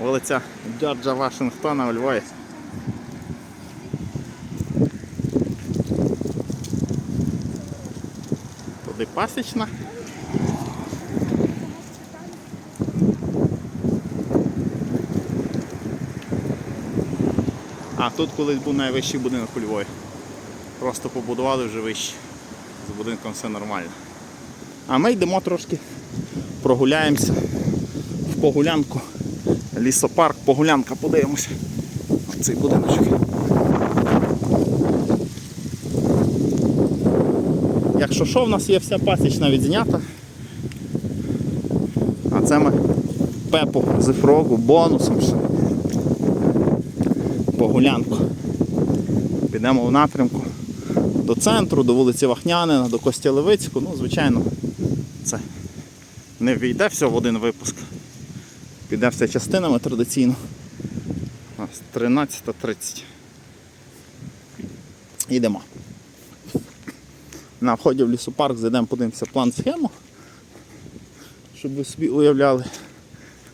Вулиця Джорджа Вашингтона у Львові. Туди пасічна. А тут колись був найвищий будинок у Львові. Просто побудували вже вище. З будинком все нормально. А ми йдемо трошки, прогуляємося в погулянку. Лісопарк, погулянка, подивимося. Оцей будиночок. Якщо що, в нас є вся пасічна відзнята. А це ми пепу з бонусом ще. Погулянку. Підемо в напрямку до центру, до вулиці Вахнянина, до Костя Левицького. Ну, звичайно, це не війде все в один випуск. Піде все частинами традиційно. У нас 13.30. Йдемо. На вході в лісопарк зайдемо, подивимося план схему. Щоб ви собі уявляли.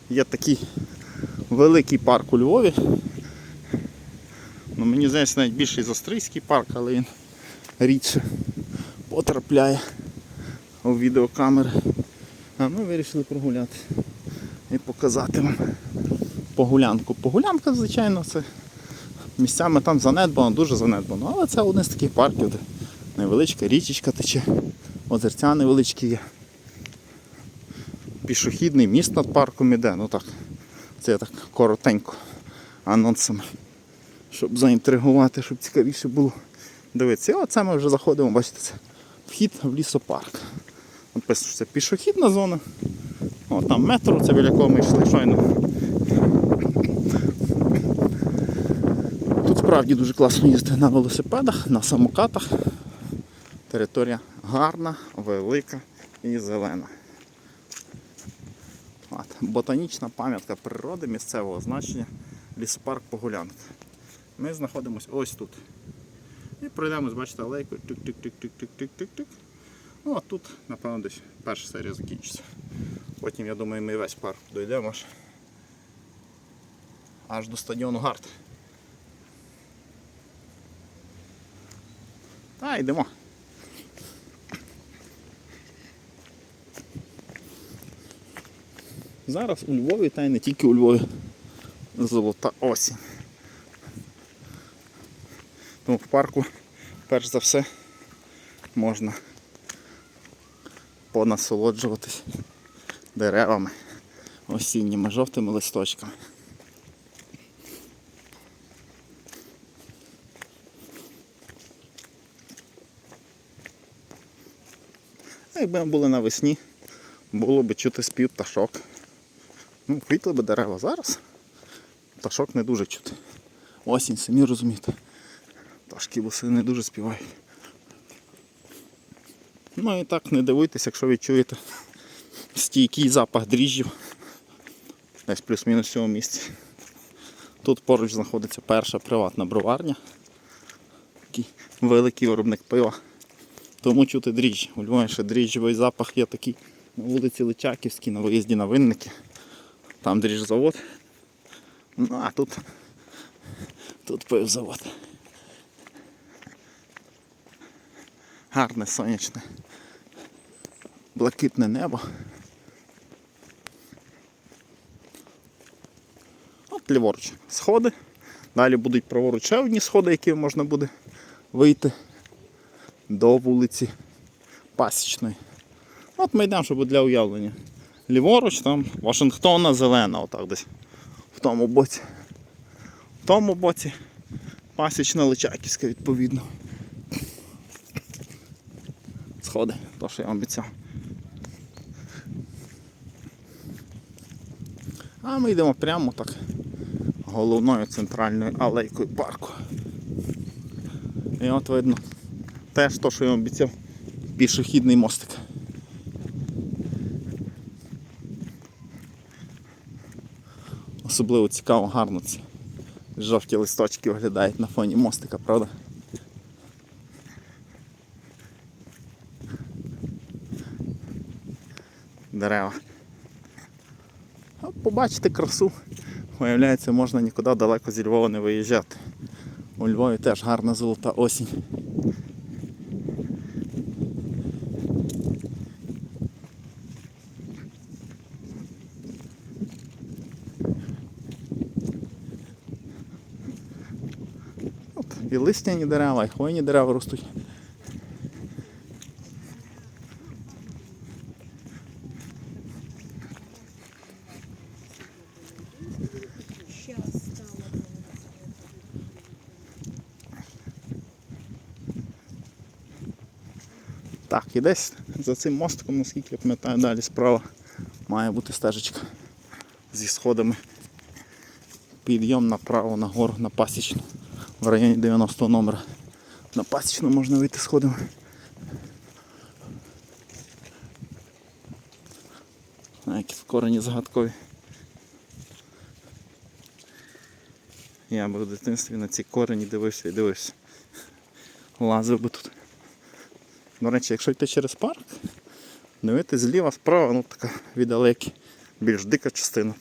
Є такий великий парк у Львові. Ну, мені здається, навіть більший за парк, але він рідше потрапляє у відеокамери. А ми вирішили прогуляти і показати вам погулянку. Погулянка, звичайно, це місцями там занедбано, дуже занедбано. Але це один з таких парків, де невеличка річечка тече, озерця невеличкі є. Пішохідний міст над парком іде. Ну так, це я так коротенько анонсами, щоб заінтригувати, щоб цікавіше було дивитися. І оце ми вже заходимо, бачите, це вхід в лісопарк. Написано, що це пішохідна зона. О, там метро, це біля якого ми йшли щойно. Тут справді дуже класно їздити на велосипедах, на самокатах. Територія гарна, велика і зелена. От, ботанічна пам'ятка природи місцевого значення лісопарк Погулянка. Ми знаходимося ось тут. І пройдемось, бачите, алейкою. Тик-тик-тик-тик-тик-тик-тик. Ну а тут, напевно, десь перша серія закінчиться. Потім, я думаю, ми весь парк дійдемо аж, аж до стадіону Гарт. Та йдемо. Зараз у Львові, та й не тільки у Львові, золота осінь. Тому в парку, перш за все, можна понасолоджуватись деревами осінніми жовтими листочками. А Якби ми були навесні, було б чути спів пташок. Ну, квітли б дерева зараз. Пташок не дуже чути. Осінь, самі розумієте. Пташки боси не дуже співають. Ну і так не дивуйтесь, якщо відчуєте стійкий запах дріжджів. Десь плюс-мінус в цьому місці. Тут поруч знаходиться перша приватна броварня. Такий великий виробник пива. Тому чути дріжджі. У Львові ще дріжджовий запах є такий на вулиці Личаківській, на виїзді на винники. Там дріжзавод. Ну а тут, тут пивзавод. Гарне сонячне, блакитне небо. Ліворуч сходи. Далі будуть праворуч ще одні сходи, які можна буде вийти до вулиці Пасічної. От ми йдемо, щоб для уявлення. Ліворуч там Вашингтона зелена, отак десь. В тому боці. В тому боці пасічна Личаківська відповідно. Сходи, то що я обіцяв. А ми йдемо прямо так головною центральною алейкою парку. І от видно теж то, що я обіцяв, пішохідний мостик. Особливо цікаво, гарно ці жовті листочки виглядають на фоні мостика, правда? Дерева. Побачите красу Виявляється, можна нікуди далеко зі Львова не виїжджати. У Львові теж гарна золота осінь. От, і листяні дерева, і хвойні дерева ростуть. Десь за цим мостиком, наскільки я пам'ятаю, далі справа має бути стежечка зі сходами. Підйом направо на гору на пасічну. В районі 90 номера. На пасічну можна вийти сходами. А, які тут корені загадкові. Я би в дитинстві на ці корені дивився і дивився. Лазив би тут. До речі, якщо йти через парк, дивитись зліва, справа, ну така віддалекі, більш дика частина.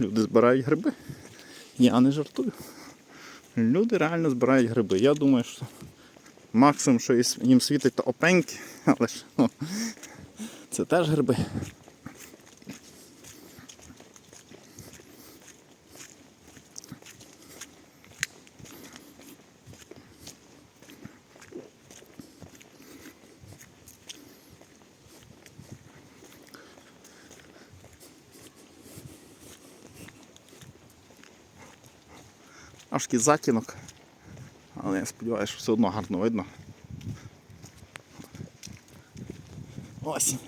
Люди збирають гриби. Я не жартую. Люди реально збирають гриби. Я думаю, що максимум, що їм світить, то опеньки, але ж ну, це теж гриби. Аж затінок. Але я сподіваюся, що все одно гарно видно. Осінь.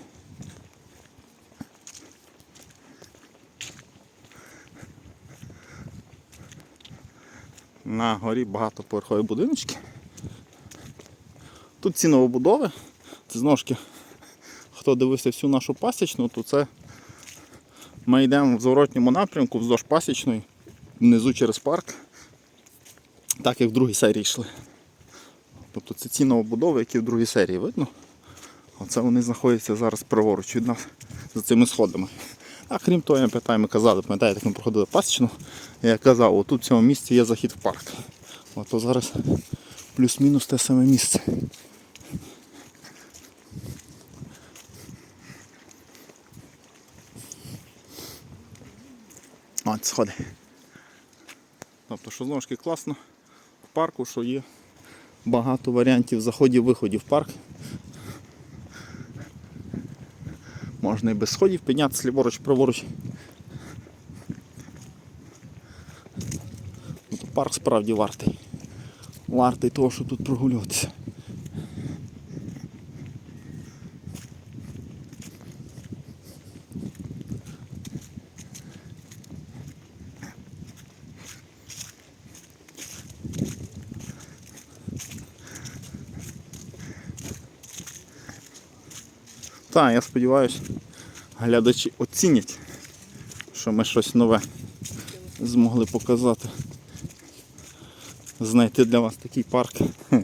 На горі багатоповерхові будиночки. Тут ці новобудови. Це знову ж таки, хто дивився всю нашу пасічну, то це ми йдемо в зворотньому напрямку вздовж пасічної, внизу через парк так як в другій серії йшли. Тобто це ці новобудови, які в другій серії видно. Оце вони знаходяться зараз праворуч від нас за цими сходами. А крім того, я пам'ятаю, ми казали, пам'ятаєте, як ми проходили пасічну, я казав, отут в цьому місці є захід в парк. Ото зараз плюс-мінус те саме місце. От сходи. Тобто, що знову ж таки класно парку, що є багато варіантів заходів-виходів в парк. Можна і без сходів піднятися ліворуч, праворуч. Тобто парк справді вартий. Вартий того, щоб тут прогулюватися. Так, я сподіваюся, глядачі оцінять, що ми щось нове змогли показати. Знайти для вас такий парк,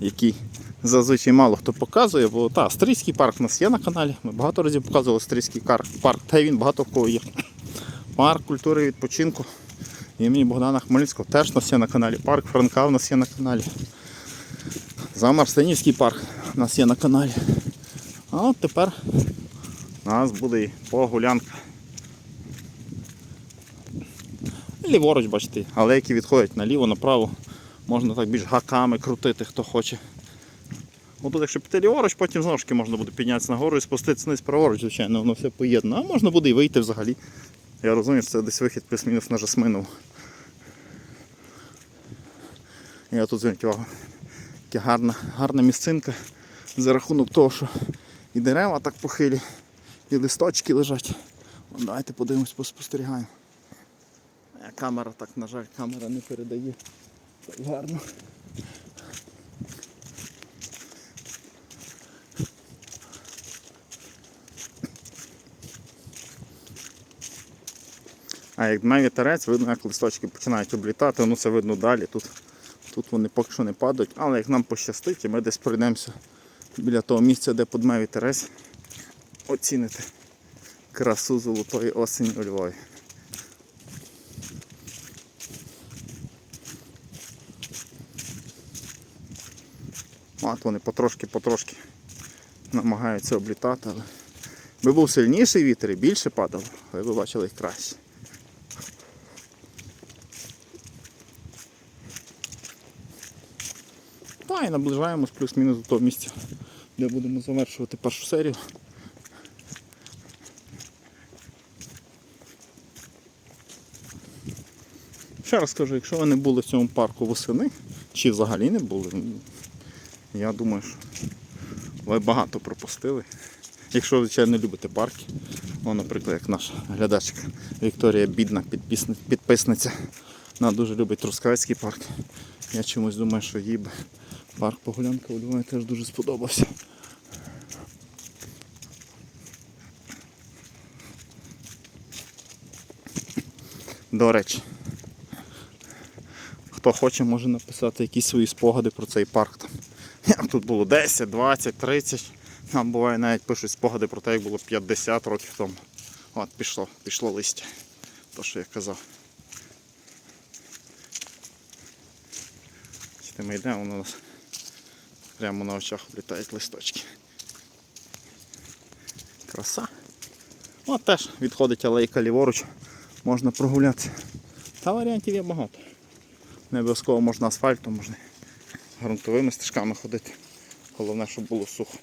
який зазвичай мало хто показує, бо та, Стрийський парк у нас є на каналі. Ми багато разів показували Стрийський парк, та й він багато в кого є. Парк культури і відпочинку імені Богдана Хмельницького теж у нас є на каналі. Парк Франка у нас є на каналі. Замарстанівський парк у нас є на каналі. А от тепер у нас буде і прогулянка. Ліворуч, бачите, алейки відходять наліво, направо. Можна так більш гаками крутити, хто хоче. Отут, якщо піти ліворуч, потім знову ж таки можна буде піднятися нагору і спуститися вниз праворуч, звичайно, воно все поєднано. А можна буде і вийти взагалі. Я розумію, що це десь вихід плюс-мінус на Жасминову. Я тут зверніть увагу. Гарна, гарна місцинка за рахунок того, що і дерева так похилі, і листочки лежать. Давайте подивимось, поспостерігаємо. Камера так, на жаль, камера не передає. Так гарно. А як дме вітерець, видно, як листочки починають облітати, ну це видно далі. Тут, тут вони поки що не падають, але як нам пощастить, і ми десь пройдемося біля того місця, де подмеві Терес, оціните красу золотої осені у Львові. От вони потрошки-потрошки намагаються облітати, але би був сильніший вітер і більше падало, ви ви бачили їх краще. Ну, Та і наближаємось плюс-мінус до того місця де будемо завершувати першу серію. Ще раз кажу, якщо ви не були в цьому парку восени, чи взагалі не були, я думаю, що ви багато пропустили. Якщо, звичайно, любите парки, ну, наприклад, як наша глядачка Вікторія Бідна, підписниця, вона дуже любить Трускавецький парк. Я чомусь думаю, що їй би парк Погулянка у Львові теж дуже сподобався. До речі, хто хоче, може написати якісь свої спогади про цей парк. Там. Тут було 10, 20, 30. Нам буває навіть пишуть спогади про те, як було 50 років тому. От пішло, пішло листя. То, що я казав. Ми йдемо, у нас прямо на очах влітають листочки. Краса. От теж відходить алейка ліворуч, можна прогулятися. Та варіантів є багато. Не обов'язково можна асфальтом, можна грунтовими стежками ходити. Головне, щоб було сухо.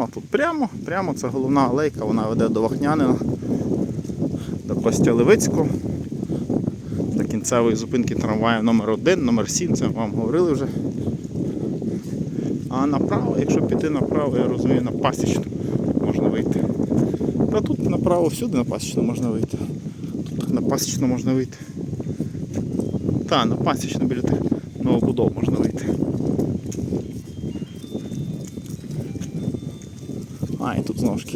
О, тут прямо, прямо це головна алейка, вона веде до Вахнянина, до Костя Левицького, до кінцевої зупинки трамваю номер 1 номер 7 це вам говорили вже. А направо, якщо піти направо, я розумію, на пасічну можна вийти. Та тут направо всюди на пасічну можна вийти. Тут на пасічну можна вийти. Та, на пасічну біля тих новобудов можна вийти. А, і тут знову ж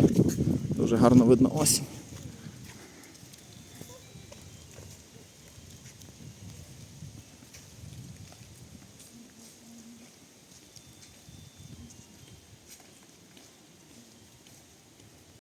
дуже гарно видно осінь.